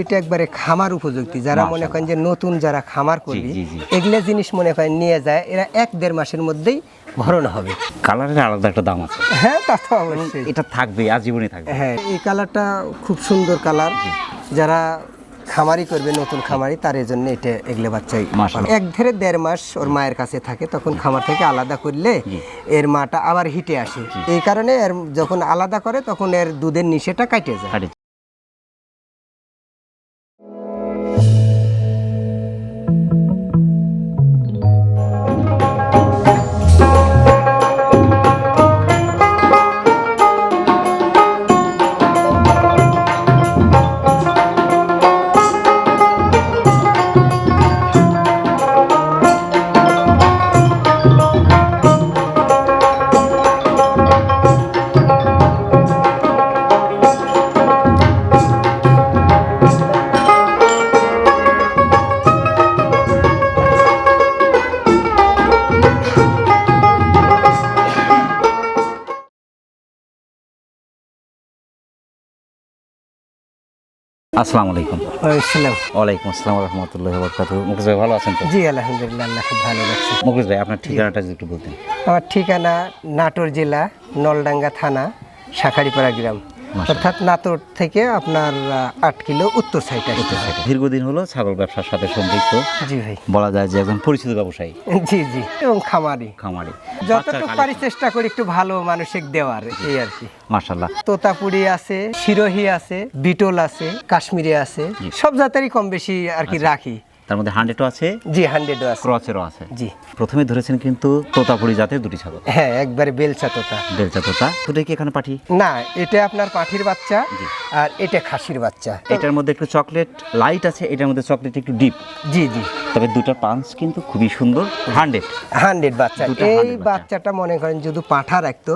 দুটো একবারে খামার উপযুক্ত যারা মনে করেন যে নতুন যারা খামার করবি জি। জিনিস মনে করেন নিয়ে যায় এরা এক দেড় মাসের মধ্যেই ভরণ হবে। কালারের আলাদা একটা দাম আছে। হ্যাঁ তা তো অবশ্যই। এটা থাকবে আজীবনই থাকবে। হ্যাঁ এই কালারটা খুব সুন্দর কালার। যারা খামারি করবে নতুন খামারি তার জন্য এটা এগুলো বাচ্চাই। এক ধরে দেড় মাস ওর মায়ের কাছে থাকে তখন খামার থেকে আলাদা করলে এর মাটা আবার হিটে আসে। এই কারণে এর যখন আলাদা করে তখন এর দুধের নিশেটা কাটে যায়। আসসালামু আলাইকুম। আসসালাম। ওয়ালাইকুম আসসালাম রহমতুল্লাহ বরকাত মুকেশ ভাই ভালো আছেন তো? জি আলহামদুলিল্লাহ আল্লাহ খুব ভালো লাগছে মুকেশ ভাই আপনার ঠিকানাটা যদি একটু বলতেন। আমার ঠিকানা নাটোর জেলা নলডাঙ্গা থানা শাখারিপাড়া গ্রাম। অর্থাৎ নাটোর থেকে আপনার আট কিলো উত্তর সাইড দীর্ঘদিন হলো ছাগল ব্যবসার সাথে সম্পৃক্ত। জি ভাই। বলা যায় যে একজন পরিচিত ব্যবসায়ী। জি জি। এবং খামারি। খামারি। যতটুকু পারি চেষ্টা করি একটু ভালো মানসিক দেওয়ার এই আর কি। মার্শাল্লাহ তোতাপুরি আছে সিরোহি আছে বিটল আছে কাশ্মীরি আছে সব জাতেরই কম বেশি আর কি রাখি। তার মধ্যে হান্ড্রেডও আছে। জি হান্ড্রেডও আছে। ক্রচেরও আছে। জি। প্রথমে ধরেছেন কিন্তু তোতাপুরি জাতের দুটি ছাগল। হ্যাঁ একবারে বেলচা তোতা। বেলচা তোতা। দুটোই কি এখানে পাঠি? না এটা আপনার পাঠির বাচ্চা জি। আর এটা খাসির বাচ্চা। এটার মধ্যে একটু চকলেট লাইট আছে এটার মধ্যে চকলেট একটু ডিপ জি জি। তবে দুটো পাঞ্চ কিন্তু খুবই সুন্দর। হান্ড্রেড হান্ড্রেড বাচ্চা। এই বাচ্চাটা মনে করেন যদি পাঠা রাখতো।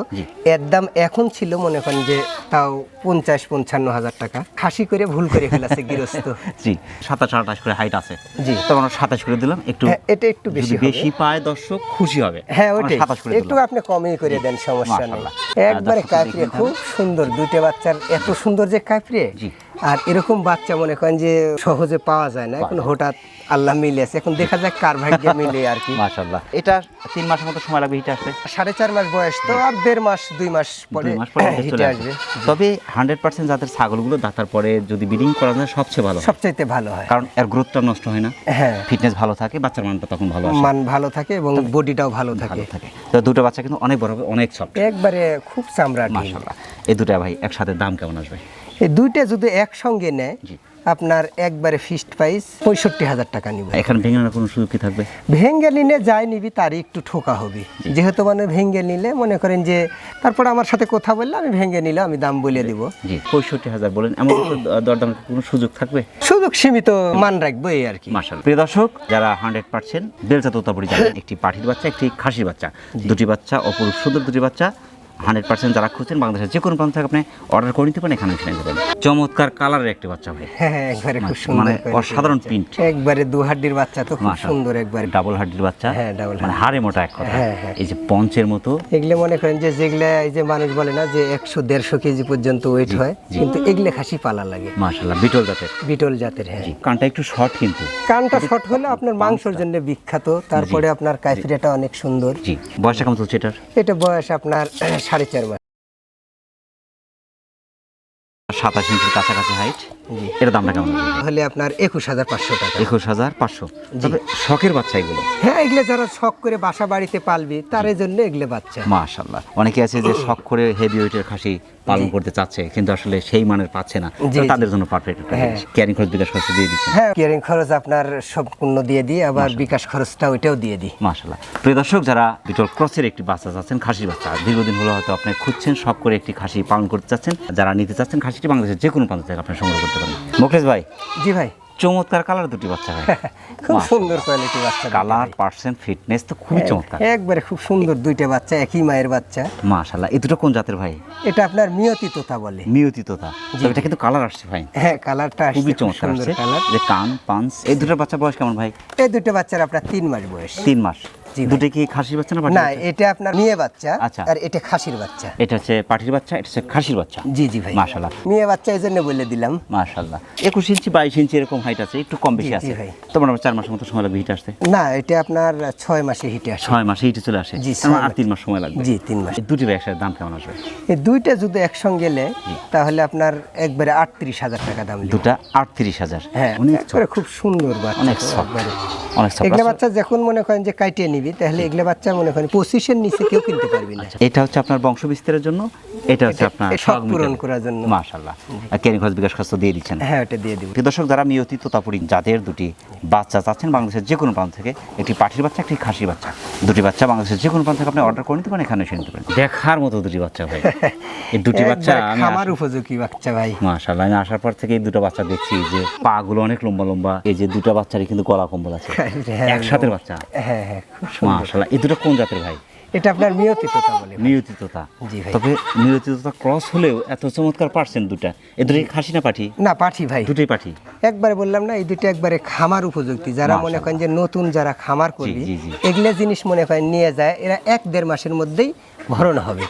এর দাম এখন ছিল মনে করেন যে তাও পঞ্চাশ পঞ্চান্ন হাজার টাকা। খাসি করে ভুল করে ফেলেছে গৃহস্থ। জি সাতাশ আঠাশ করে হাইট আছে। জি। তখন সাতাশ করে দিলাম একটু হ্যাঁ, এটা একটু বেশি বেশি পায় দর্শক খুশি হবে। হ্যাঁ আমরা ওইটাই একটু আপনি কমই করে দেন সমস্যা নেই। একবারে দর্শক খুব সুন্দর দুইটা বাচ্চার এত সুন্দর যে কাপড়ে জি। আর এরকম বাচ্চা মনে করেন যে সহজে পাওয়া যায় না। এখন হঠাৎ আল্লাহ মিলেছে এখন দেখা যাক কার ভাগ্যে মিলে আর কি। মাশাল্লাহ এটা তিন মাসের মতো সময় লাগবে হিটে আসতে? সাড়ে চার মাস বয়স তো আর দেড় মাস দুই মাস পরে হিটে আসবে। তবে হান্ড্রেড পার্সেন্ট জাতের ছাগলগুলো দাতার পরে যদি ব্রিডিং করা যায় সবচেয়ে ভালো সবচাইতে ভালো হয়। কারণ এর গ্রোথটা নষ্ট হয় না। হ্যাঁ। ফিটনেস ভালো থাকে বাচ্চার মানটা তখন ভালো মান ভালো থাকে এবং বডিটাও ভালো থাকে ভালো থাকে। তো দুটো বাচ্চা কিন্তু অনেক বড় হবে অনেক সফট। একবারে খুব চামড়া ঢিল। মাশাল্লাহ এই দুটা ভাই একসাথে দাম কেমন আসবে? এই দুইটা যদি একসঙ্গে নেয় আপনার একবারে ফিক্সড প্রাইস পঁয়ষট্টি হাজার টাকা নিব। এখানে ভেঙে নেওয়ার কোনো সুযোগ কি থাকবে? ভেঙ্গে নিলে যাই নিবি তারই একটু ঠোকা হবে। যেহেতু মানে ভেঙ্গে নিলে মনে করেন যে তারপর আমার সাথে কথা বললে আমি ভেঙ্গে নিলে আমি দাম বলে দিব। জি পঁয়ষট্টি হাজার বলেন এমন দরদাম কোনো সুযোগ থাকবে? সুযোগ সীমিত মান রাখব এই আর কি। মার্শাল প্রিয় দর্শক যারা হান্ড্রেড পার্সেন্ট বেলচা তোতাপুরি জানেন একটি পাঠির বাচ্চা একটি খাসির বাচ্চা। দুটি বাচ্চা অপরূপ সুন্দর দুটি বাচ্চা। হান্ড্রেড পার্সেন্ট যারা খুঁজছেন বাংলাদেশের যে কোনো প্রান্ত থেকে আপনি অর্ডার করে নিতে পারেন এখানে নিতে পারেন। চমৎকার কালারের একটি বাচ্চা ভাই। হ্যাঁ হ্যাঁ, একবারে খুব সুন্দর মানে অসাধারণ প্রিন্ট। একবারে দু হাড্ডির বাচ্চা তো খুব সুন্দর একবারে। ডাবল হার্ডির বাচ্চা। হ্যাঁ, double মানে হাড়ে মোটা এক কথা। হ্যাঁ। এই যে পঞ্চের মতো। এগুলো মনে করেন যে যেগুলা এই যে মানুষ বলে না যে একশো দেড়শো কেজি পর্যন্ত ওয়েট হয় কিন্তু এগুলো খাসি পালা লাগে। মাশাল্লাহ বিটল জাতের। বিটল জাতের হ্যাঁ। কানটা একটু শর্ট কিন্তু। কানটা শর্ট হলে আপনার মাংসের জন্য বিখ্যাত। তারপরে আপনার কাইফিরাটা অনেক সুন্দর। জি বয়স কেমন চলছে এটার এটা বয়স আপনার সাড়ে চার মাস সাতাশ ইঞ্চির কাছাকাছি হাইট এর দামটা কেমন হলে আপনার একুশ হাজার পাঁচশো টাকা। একুশ হাজার পাঁচশো। তবে শখের বাচ্চা এগুলো? হ্যাঁ এগুলো যারা শখ করে বাসা বাড়িতে পালবি তার জন্য এগুলো বাচ্চা। মাশাল্লাহ অনেকে আছে যে শখ করে হেভি ওয়েটের খাসি পালন করতে চাচ্ছে কিন্তু আসলে সেই মানের পাচ্ছে না। তাদের জন্য পারফেক্ট। ক্যারিং খরচ বিকাশ খরচ দিয়ে দিচ্ছেন। হ্যাঁ কেয়ারিং খরচ আপনার সম্পূর্ণ দিয়ে দিই আবার বিকাশ খরচটা ওইটাও দিয়ে দিই। মাশাল্লাহ প্রিয় দর্শক যারা বিটল ক্রসের একটি বাচ্চা চাচ্ছেন খাসির বাচ্চা দীর্ঘদিন হলো হয়তো আপনি খুঁজছেন শখ করে একটি খাসি পালন করতে চাচ্ছেন যারা নিতে চাচ্ছেন খাসিটি বাংলাদেশের যে কোনো প্রান্ত থেকে আপনি সংগ্রহ করতে পারেন। মুখলেশ ভাই জি ভাই। চমৎকার কালার দুটি বাচ্চা ভাই। খুব সুন্দর কোয়ালিটি বাচ্চা কালার পার্সেন্ট ফিটনেস তো খুবই চমৎকার। একবারে খুব সুন্দর দুইটা বাচ্চা একই মায়ের বাচ্চা। মাশাল্লাহ এই দুটো কোন জাতের ভাই? এটা আপনার মিয়তি তোতা বলে। মিয়তি তোতা। তবে এটা কিন্তু কালার আসছে ভাই। হ্যাঁ কালারটা আসছে খুবই চমৎকার আসছে। কালার যে কান পাঞ্চ এই দুটো বাচ্চা বয়স কেমন ভাই? এই দুটো বাচ্চার আপনার তিন মাস বয়স। তিন মাস। দুটো কি খাসির বাচ্চা না না এটা আপনার মেয়ে বাচ্চা আচ্ছা। আর এটা খাসির বাচ্চা। এটা হচ্ছে পাঠির বাচ্চা এটা হচ্ছে খাসির বাচ্চা? জি জি ভাই। মাশাল্লাহ মেয়ে বাচ্চা এই জন্য বলে দিলাম। মাশাল্লাহ একুশ ইঞ্চি বাইশ ইঞ্চি এরকম হাইট আছে একটু কম বেশি আছে। ভাই। তোমার আমার চার মাসের মতো সময় লাগবে হিট আসতে? না এটা আপনার ছয় মাসে হিটে আসে। ছয় মাসে হিটে চলে আসে? মানে আর মাস। তিন মাস সময় লাগবে? জি তিন মাস। এই দুটি ব্যবসার দাম কেমন আসবে? এই দুইটা যদি একসঙ্গে গেলে তাহলে আপনার একবারে আটত্রিশ হাজার টাকা দাম। দুটা আটত্রিশ হাজার? হ্যাঁ অনেক খুব সুন্দর বাচ্চা। অনেক তো। অনেক। বাচ্চা যখন মনে করেন যে কাটিয়ে নিবি তাহলে এগুলো বাচ্চা মনে করেন পঁচিশের নিচে কেউ কিনতে পারবি না। এটা হচ্ছে আপনার বংশ বিস্তারের জন্য এটা হচ্ছে আপনার শখ পূরণ করার জন্য। কেরিং খরচ বিকাশ খরচ দিয়ে দিচ্ছেন। হ্যাঁ ওটা দিয়ে দিব। দর্শক যারা মিয়তি তোতাপুরি জাতের দুটি বাচ্চা চাচ্ছেন বাংলাদেশের যে কোনো প্রান্ত থেকে একটি পাঠির বাচ্চা একটি খাসির বাচ্চা দুটি বাচ্চা বাংলাদেশের যে কোনো প্রান্ত থেকে আপনি অর্ডার করে নিতে পারেন এখানে এসে নিতে পারেন। দেখার মতো দুটি বাচ্চা ভাই। এই দুটি বাচ্চা আমার উপযোগী বাচ্চা ভাই। মাশাল্লাহ আমি আসার পর থেকে এই দুটো বাচ্চা দেখছি যে পা গুলো অনেক লম্বা লম্বা এই যে দুটো বাচ্চারই কিন্তু গলা কম্বল আছে। হ্যাঁ, একসাথে বাচ্চা? হ্যাঁ হ্যাঁ খুব এই দুটো কোন জাতের ভাই? এটা আপনার মিয়তি তোতা বলে নিয়তিততা জি ভাই। তবে নিয়তিততা ক্রস হলেও এত চমৎকার পারছেন দুটা। এ দুটোই খাসি না পাঠি? না পাঠি ভাই। দুটোই পাঠি? একবারে বললাম না এই দুটো একবারে খামার উপযুক্তি যারা মনে করেন যে নতুন যারা খামার করবি। এগুলো জিনিস মনে করেন নিয়ে যায় এরা এক দেড় মাসের মধ্যেই ভরণ হবে।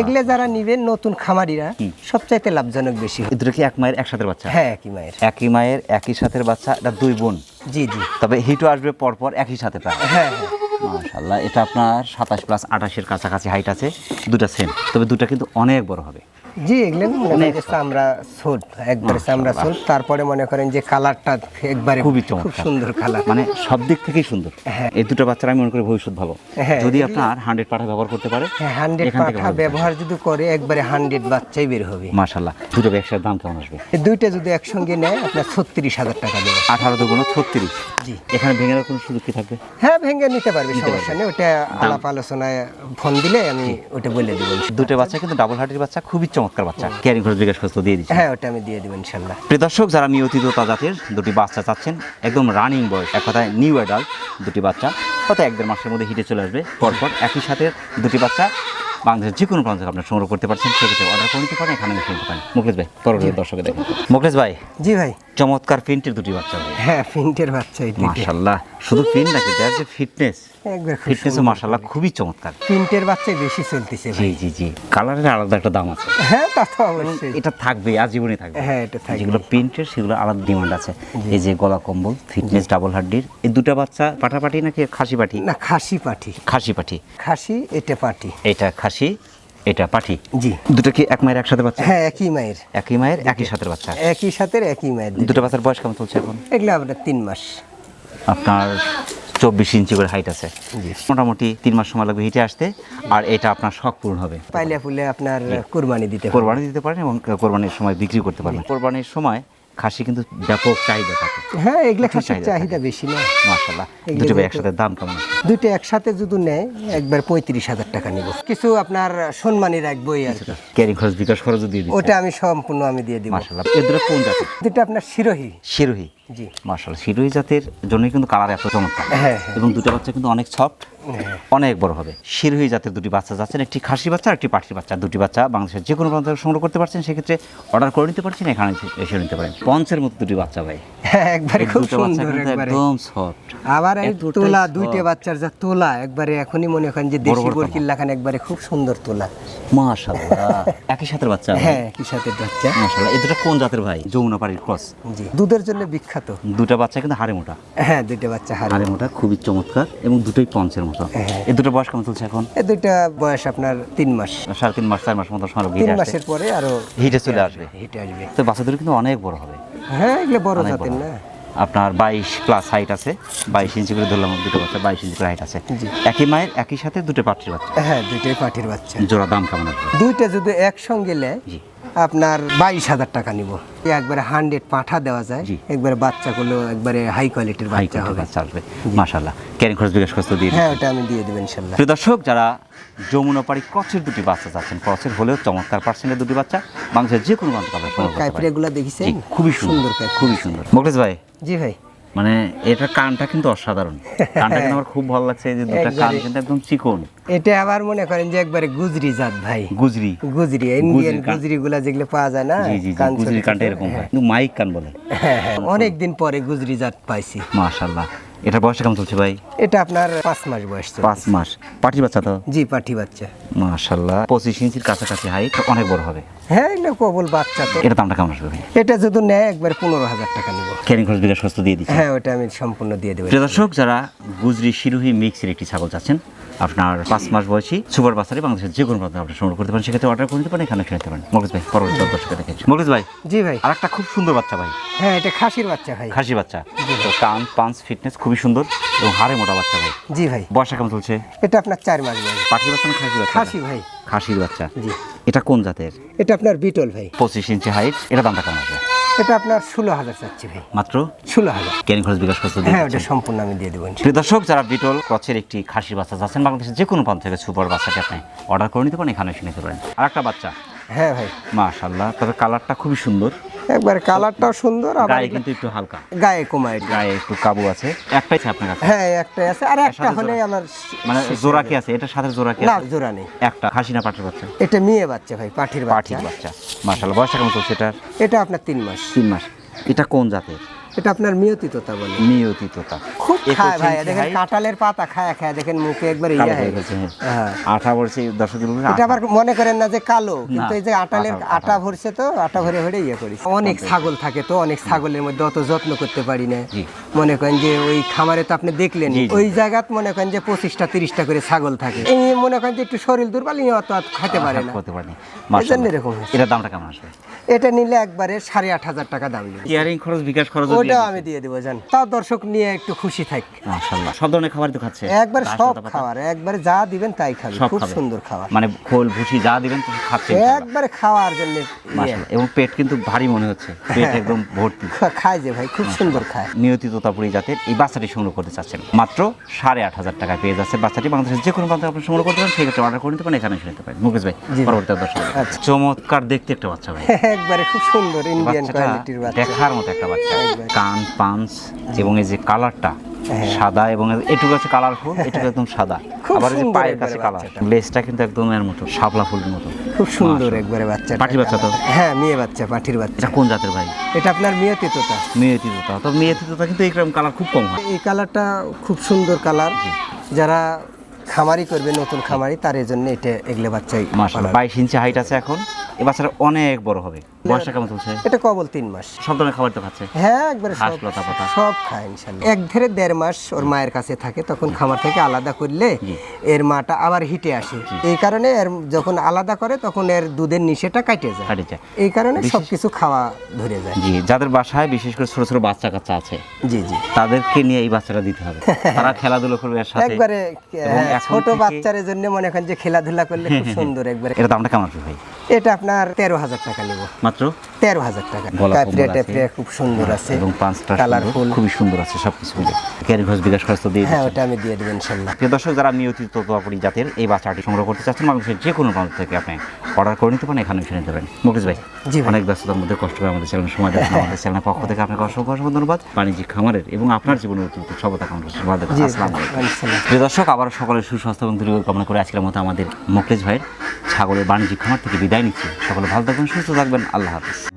এগুলো যারা নিবেন নতুন খামারিরা সবচাইতে লাভজনক বেশি দুটো কি এক মায়ের একসাথে বাচ্চা? হ্যাঁ একই মায়ের। একই মায়ের একই সাথের বাচ্চা এটা দুই বোন। জি জি। তবে হিটও আসবে পরপর একই সাথে প্রায়। হ্যাঁ হ্যাঁ। মাশাল্লাহ এটা আপনার সাতাশ প্লাস আঠাশের কাছাকাছি হাইট আছে দুটা সেম তবে দুটা কিন্তু অনেক বড় হবে। জি এগুলো না করেন যে চামড়া সোট একবারে চামড়া সোট। তারপরে মনে করেন যে কালারটা একবারে খুবই খুব সুন্দর কালার। মানে সব দিক থেকেই সুন্দর। হ্যাঁ। এই দুটো বাচ্চারা আমি মনে করি ভবিষ্যৎ ভালো। হ্যাঁ, যদি আপনার হান্ড্রেড পাঠা ব্যবহার করতে পারে হ্যাঁ হান্ড্রেড পাঠা ব্যবহার যদি করে একবারে হান্ড্রেড বাচ্চাই বের হবে। মাশাল্লাহ দুটো ব্যবসার দাম কেমন আসবে? দুইটা যদি একসঙ্গে নেয় আপনার ছত্রিশ হাজার টাকা দেবে। আঠারো দুগুণ ছত্রিশ। জি। এখানে ভেঙে কোনো সুযোগ কি থাকবে? হ্যাঁ ভেঙে নিতে পারবে সমস্যা নেই। ওটা আলাপ আলোচনায় ফোন দিলে আমি ওটা বলে দেবো দুটো বাচ্চা কিন্তু ডাবল হার্টের বাচ্চা খুবই চমৎকার বাচ্চা। ক্যারিং খরচ বিকাশ খরচ দিয়ে দিচ্ছি। হ্যাঁ ওটা আমি দিয়ে দেবো ইনশাল্লাহ। প্রিয় দর্শক যারা নিয়তিত জাতের দুটি বাচ্চা চাচ্ছেন একদম রানিং বয়স এক কথায় নিউ অ্যাডাল্ট দুটি বাচ্চা হয়তো এক দেড় মাসের মধ্যে হিটে চলে আসবে। পরপর একই সাথে দুটি বাচ্চা বাংলাদেশের যে কোনো প্রান্ত থেকে আপনার সংগ্রহ করতে পারছেন সেক্ষেত্রে অর্ডার করে নিতে পারেন এখানে নিতে পারেন মুকেশ ভাই পরবর্তী দর্শকে দেখেন মুকেশ ভাই। জি ভাই। চমৎকার প্রিন্টের দুটি বাচ্চা হ্যাঁ প্রিন্টের বাচ্চা মাশাল্লাহ শুধু প্রিন্ট নাকি? দেয়ার যে ফিটনেস ফিটনেসও। মাশাল্লাহ খুবই চমৎকার। প্রিন্টের বাচ্চাই বেশি চলতেছে জি ভাই। জি জি। কালারের আলাদা একটা দাম আছে। হ্যাঁ তা তো অবশ্যই। এটা থাকবে আজীবনই থাকবে। হ্যাঁ এটা থাকবে। যেগুলো প্রিন্টের সেগুলো আলাদা ডিমান্ড আছে। এই যে গলা কম্বল ফিটনেস ডাবল হাড্ডির। এই দুটো বাচ্চা পাঠাপাঠি নাকি খাসি পাঠি না খাসি পাঠি খাসি পাঠি খাসি এটা পাঠি এটা খাসি এটা পাঠি। জি। দুটো কি এক মায়ের একসাথে বাচ্চা? হ্যাঁ একই মায়ের। একই মায়ের একই সাথের বাচ্চা? একই সাথে একই মায়ের দুটো। দুটো বাচ্চার বয়স কেমন চলছে এখন? এগুলো আপনার তিন মাস। আপনার চব্বিশ ইঞ্চি করে হাইট আছে। মোটামুটি তিন মাস সময় লাগবে হিটে আসতে আর এটা আপনার শখ পূরণ হবে। পাইলে ফুলে আপনার কোরবানি দিতে কোরবানি দিতে পারেন এবং কোরবানির সময় বিক্রি করতে পারেন কোরবানির সময় খাসি কিন্তু ব্যাপক চাহিদা থাকে। হ্যাঁ এগুলো খাসির চাহিদা বেশি না। মাশাল্লাহ দুটো একসাথে দাম কেমন? দুটো একসাথে যদি নেয় একবার পঁয়ত্রিশ হাজার টাকা নিব। কিছু আপনার সম্মানী রাখবোই আর ক্যারি খরচ বিকাশ খরচও দিয়ে দিই ওটা আমি সম্পূর্ণ আমি দিয়ে দিব। মাশাল্লাহ এদের কোন জাতি দুটো আপনার শিরোহী। শিরোহী। জি। শিরোহী জাতের জন্যই কিন্তু কালার এত চমৎকার। হ্যাঁ, হ্যাঁ। এবং দুটো বাচ্চা কিন্তু অনেক সফট অনেক বড় হবে। শিরোহী জাতের দুটি বাচ্চা যাচ্ছেন একটি খাসি বাচ্চা আর একটি পাঠির বাচ্চা। দুটি বাচ্চা বাংলাদেশের যে কোনো প্রান্ত সংগ্রহ করতে পারছেন সেক্ষেত্রে অর্ডার করে নিতে পারছেন এখানে এসে- নিতে পারেন। পঞ্চের মতো দুটি বাচ্চা ভাই। হ্যাঁ একবারে খুব সুন্দর একবারে। একদম সফট আবার এই তোলা। দুইটা বাচ্চার যা তোলা একবারে এখনই মনে করেন যে দেশি বড় বরকির লাখান একবারে খুব সুন্দর তোলা। মাশাল্লাহ একই সাথের বাচ্চা হ্যাঁ কি সাথে বাচ্চা। মাশাল্লাহ এই দুটো কোন জাতের ভাই? যমুনা পাড়ির ক্রস জি। দুধের জন্য বিখ্যাত দুটো বাচ্চা কিন্তু হাড়ে মোটা। হ্যাঁ দুইটা বাচ্চা হাড়ে মোটা খুবই চমৎকার এবং দুটোই পঞ্চের মতো। হ্যাঁ। এই দুটো বয়স কেমন চলছে এখন? এই দুইটা বয়স আপনার তিন মাস। সাড়ে তিন মাস চার মাস মতো সময় তিন মাসের পরে আরও হিটে চলে আসবে। হিটে আসবে। তো বাচ্চাদের কিন্তু অনেক বড় হবে। হ্যাঁ এগুলো বড় জাতের না। আপনার বাইশ প্লাস হাইট আছে বাইশ ইঞ্চি করে ধরলাম দুটো বাচ্চা বাইশ ইঞ্চি করে হাইট আছে। একই মায়ের একই সাথে দুটো পাঠির বাচ্চা? হ্যাঁ দুইটাই পাঠির বাচ্চা। জোড়া দাম কেমন দুইটা যদি একসঙ্গে নেয় আপনার বাইশ হাজার টাকা নিব। একবারে হান্ড্রেড পাঠা দেওয়া যায়। একবারে বাচ্চাগুলো একবারে হাই কোয়ালিটির বাচ্চা হবে। বাচ্চা আসবে মাশাল্লাহ ক্যারিং খরচ বিকাশ খরচ দিয়ে দিন। হ্যাঁ ওটা আমি দিয়ে দেবেন ইনশাল্লাহ প্রিয় দর্শক যারা যমুনাপাড়ি ক্রচের দুটি বাচ্চা চাচ্ছেন ক্রচের হলেও চমৎকার পার্সেন্টের দুটি বাচ্চা বাংলাদেশের যে কোনো সংগ্রহ কাইফিরাগুলো দেখেছেন? খুবই সুন্দর খুবই সুন্দর। মুকেশ ভাই জি ভাই। মানে এটার কানটা কিন্তু অসাধারণ। কানটা কিন্তু আমার খুব ভালো লাগছে এই যে দুটো কান কিন্তু একদম চিকন। এটা আবার মনে করেন যে একবারে গুজরি জাত ভাই। গুজরি। গুজরি ইন্ডিয়ান গুজরি গুলা যেগুলো পাওয়া যায় না গুজরি কানটা এরকম হয়। কিন্তু মাইক কান বলে। হ্যাঁ হ্যাঁ অনেক দিন পরে গুজরি জাত পাইছি। মাশাল্লাহ এটার বয়স কেমন চলছে ভাই? এটা আপনার পাঁচ মাস বয়স পাঁচ মাস। পাটির বাচ্চা তো? জি পাঠি বাচ্চা। মাশাল্লাহ পঁচিশ ইঞ্চির কাছাকাছি হাইট অনেক বড় হবে। হ্যাঁ এটা কবল বাচ্চা তো। এটা দামটা কেমন আসবে এটা যদি নেয় একবার পনেরো হাজার টাকা নিব। ক্যারিং খরচ বিকাশ খরচ দিয়ে দিচ্ছি। হ্যাঁ ওটা আমি সম্পূর্ণ দিয়ে দেবো। দর্শক যারা গুজরি শিরোহী মিক্সের একটি ছাগল চাচ্ছেন আপনার পাঁচ মাস বয়সী সুপার বাসারে বাংলাদেশের যে কোনো প্রান্তে আপনি সংগ্রহ করতে পারেন সেক্ষেত্রে অর্ডার করে নিতে পারেন এখানে খেতে পারেন। মগজ ভাই পরবর্তী দর্শকে দেখেছি মগজ ভাই জি ভাই। আর একটা খুব সুন্দর বাচ্চা ভাই। হ্যাঁ এটা খাসির বাচ্চা ভাই। খাসি বাচ্চা। তো কান পাঞ্চ ফিটনেস খুবই সুন্দর এবং হাড়ে মোটা বাচ্চা ভাই। জি ভাই। বর্ষা কেমন চলছে? এটা আপনার চার মাস বয়স। পাখির বাচ্চা না খাসি বাচ্চা? খাসি ভাই। খাসির বাচ্চা। জি। এটা কোন জাতের? এটা আপনার বিটল ভাই। পঁচিশ ইঞ্চি হাইট এটা দামটা কেমন আসবে এটা আপনার ষোলো হাজার চাচ্ছি ভাই। মাত্র? ষোলো হাজার। ক্যারিং খরচ বিকাশ খরচ হ্যাঁ। ওটা সম্পূর্ণ আমি দিয়ে দেবো ইনশাল্লাহ। প্রিয় দর্শক যারা বিটল ক্রচের একটি খাসির বাচ্চা চাচ্ছেন বাংলাদেশের যে কোনো প্রান্ত থেকে সুপার বাচ্চাটি আপনি অর্ডার করে নিতে পারেন এখানে এসে নিতে পারেন। আর একটা বাচ্চা। হ্যাঁ ভাই। মাশাল্লাহ তবে কালারটা খুবই সুন্দর। একবার কালারটাও সুন্দর গায়ে কিন্তু একটু হালকা। গায়ে কমায় গায়ে একটু কাবু আছে। একটাই আছে আপনার কাছে? হ্যাঁ একটাই আছে। আর একটা হলে আমার মানে জোড়া কি আছে? এটা সাথে জোড়া কি না জোড়া নেই। একটা হাসিনা পাটের বাচ্চা? এটা মেয়ে বাচ্চা ভাই পাঠির পাঠির বাচ্চা। বাচ্চা। মাশাল্লাহ বয়সটা কেমন চলছে এটার? এটা আপনার তিন মাস। তিন মাস। এটা কোন জাতের? এটা আপনার মিয়তি তোতা বলে খুব খায় ভাই দেখেন কাঁঠালের পাতা খায় খায় দেখেন মুখে একবার ইয়ে হয়ে গেছে, হ্যাঁ। হ্যাঁ। আঠা ভরছে এটা আবার মনে করেন না যে কালো কিন্তু এই যে আটালের আটা ভরছে তো আটা ভরে ভরে ইয়ে করি। অনেক ছাগল থাকে তো অনেক ছাগলের মধ্যে অত যত্ন করতে পারি না। মনে করেন যে ওই খামারে তো আপনি দেখলেন। ওই জায়গাত মনে করেন যে পঁচিশটা তিরিশটা করে ছাগল থাকে। এই মনে করেন যে একটু শরীর দুর্বল অত অত খাইতে পারে না। করতে জন্য এরকম। এটার দামটা কেমন আসবে? এটা নিলে একবারে সাড়ে আট হাজার টাকা দাম নেবে। কেয়ারিং খরচ বিকাশ খরচ ওটা আমি দিয়ে দেবো জান। তাও দর্শক নিয়ে একটু খুশি থাক। মাশাআল্লাহ। সব ধরনের খাবার তো খাচ্ছে। একবার সব খাবার একবারে যা দিবেন তাই খাবে খুব সুন্দর খাবার। মানে খোল ভুসি যা দিবেন তো খাচ্ছে। একবারে খাওয়ার জন্য ইয়ে। এবং পেট কিন্তু ভারী মনে হচ্ছে। পেট হ্যাঁ। একদম ভর্তি। খায় যে ভাই খুব সুন্দর খায়। নিয়তি তোতাপুরি জাতের এই বাচ্চাটি সংগ্রহ করতে চাচ্ছেন। মাত্র সাড়ে আট হাজার টাকা পেয়ে যাচ্ছে বাচ্চাটি। বাংলাদেশের যে কোনো প্রান্তে আপনি সংগ্রহ করতে পারেন সেক্ষেত্রে অর্ডার করে নিতে পারেন এখানে এসে নিতে পারেন। মুকেশ ভাই পরবর্তী দর্শক। আচ্ছা। চমৎকার দেখতে একটা বাচ্চা ভাই। একবারে খুব সুন্দর ইন্ডিয়ান কোয়ালিটির বাচ্চা। দেখার মতো একটা বাচ্চা। কান পাঞ্চ এবং এই যে কালারটা হ্যাঁ। সাদা এবং এটুকু আছে কালারফুল এটুকু একদম সাদা। আবার যে পায়ের কাছে কালার। লেজটা কিন্তু একদম এর মতো শাপলা ফুলের মতো। খুব সুন্দর একবারে বাচ্চা পাঠির বাচ্চা তো? হ্যাঁ মেয়ে বাচ্চা পাঠির বাচ্চা। এটা কোন জাতের ভাই? এটা আপনার মেয়েতে তোতা মেয়েতি তোতা তো মেয়েতি তোতা কিন্তু এইরকম কালার খুব কম হয়। এই কালারটা খুব সুন্দর কালার। যারা খামারি করবে নতুন খামারি তার জন্য এটা এগুলো বাচ্চাই মাশাআল্লাহ ইঞ্চি হাইট আছে এখন। এই বাচ্চাটা অনেক বড় হবে। বয়সটা কেমন চলছে? এটা কবল তিন মাস। সব ধরনের খাবার তো খাচ্ছে। হ্যাঁ একবারে সব পাতা। সব খায় ইনশাল্লাহ এক ধরে দেড় মাস ওর মায়ের কাছে থাকে তখন খামার থেকে আলাদা করলে এর মাটা আবার হিটে আসে। এই কারণে এর যখন আলাদা করে তখন এর দুধের নিশেটা কাটে যায়। কাটে যায়। এই কারণে সবকিছু খাওয়া ধরে যায়। জি যাদের বাসায় বিশেষ করে ছোট ছোট বাচ্চা কাচ্চা আছে জি জি। তাদেরকে নিয়ে এই বাচ্চাটা দিতে হবে। তারা খেলাধুলো করবে এর সাথে একবারে হ্যাঁ, ছোট বাচ্চার বাচ্চাদের জন্য মনে করেন যে খেলাধুলা করলে খুব সুন্দর একবার। এটা দামটা কেমন ভাই? এটা আপনার তেরো হাজার টাকা নেব। মাত্র? তেরো হাজার টাকা। খুব সুন্দর আছে। এবং পাঁচটা কালারফুল খুবই সুন্দর আছে সব কিছু ক্যারি ঘোষ বিকাশ খরচ দিয়ে হ্যাঁ ওটা আমি দিয়ে দেবো ইনশাল্লাহ। প্রিয় দর্শক যারা নিয়তিত তোতাপুরি জাতের এই বাচ্চাটি সংগ্রহ করতে চাচ্ছেন বাংলাদেশের যে কোনো প্রান্ত থেকে আপনি অর্ডার করে নিতে পারেন এখানে এসে নিতে পারেন। মুকেশ ভাই জি অনেক ব্যস্ততার মধ্যে কষ্ট করে আমাদের চ্যানেল সময় জন্য আমাদের চ্যানেলের পক্ষ থেকে আপনাকে অসংখ্য অসংখ্য ধন্যবাদ। বাণিজ্যিক খামারের এবং আপনার জীবনের সবতা কামনা করছি। প্রিয় দর্শক আবার সকলের সুস্বাস্থ্য এবং দীর্ঘ কামনা করে আজকের মতো আমাদের মুকেশ ভাইয়ের ছাগলের বাণিজ্যিক খামার থেকে বিদায় নিচ্ছি। সকলে ভালো থাকবেন সুস্থ থাকবেন। আল্লাহ হাফিজ।